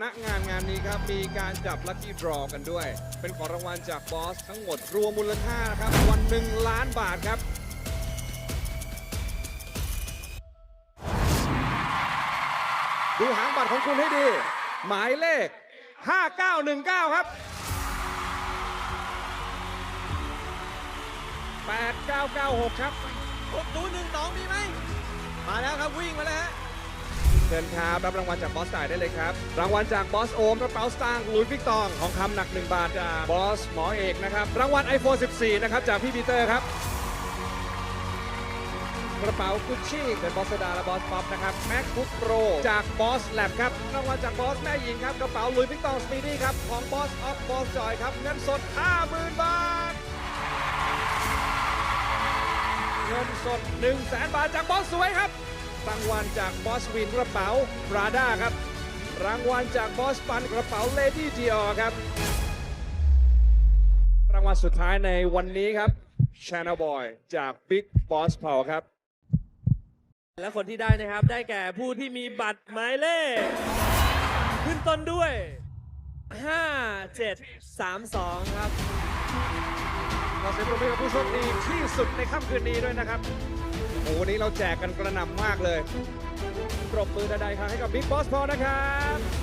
ณงานงานนี้ครับมีการจับลัคกี้ดรอกันด้วย เป็นของรางวัลจากบอสทั้งหมดรวมมูลค่านะครับวันหนึ่งล้านบาทครับ ดูหางบัตรของคุณให้ดี หมายเลข 5919 ครับ 8996 ครับ หกศูนย์หนึ่งสองมีไหม มาแล้วครับวิ่งมาแล้วฮะ ชิญครับ รับรางวัลจากบอสจ่ายได้เลยครับ รางวัลจากบอสโอมกระเป๋าสตางค์ลุยส์วิกตองทองคำหนัก 1 บาทจากบอสหมอเอกนะครับ รางวัล iPhone 14 นะครับ จากพี่ปีเตอร์ครับ กระเป๋ากุชชี่เป็นบอสดาและบอสป๊อปนะครับ MacBook Pro จากบอสแลบครับ รางวัลจากบอสแม่หญิงครับ กระเป๋าลุยส์วิกตองสปีดี้ครับ ของบอสออฟบอสจอยครับ เงินสด 50,000 บาท เงินสด 1 0 0 0 0แบาทจากบอสสวยครับ รางวัลจากบอสวินกระเป๋าปราด้าครับ รางวัลจากบอสปันกระเป๋าเลดี้ดีอครับ รางวัลสุดท้ายในวันนี้ครับ Channel Boy จาก Big Boss p o w ครับ และคนที่ได้นะครับ ได้แก่ผู้ที่มีบัตรหมายเลข ขึ้นต้นด้วย 5732 ครับ เสียงปรบมือกับผู้โชคดีที่สุดในค่ำคืนนี้ด้วยนะครับโอ้โหวันนี้เราแจกกันกระหน่ำมากเลย ปรบมือใดๆครับให้กับบิ๊กบอสพอนะครับ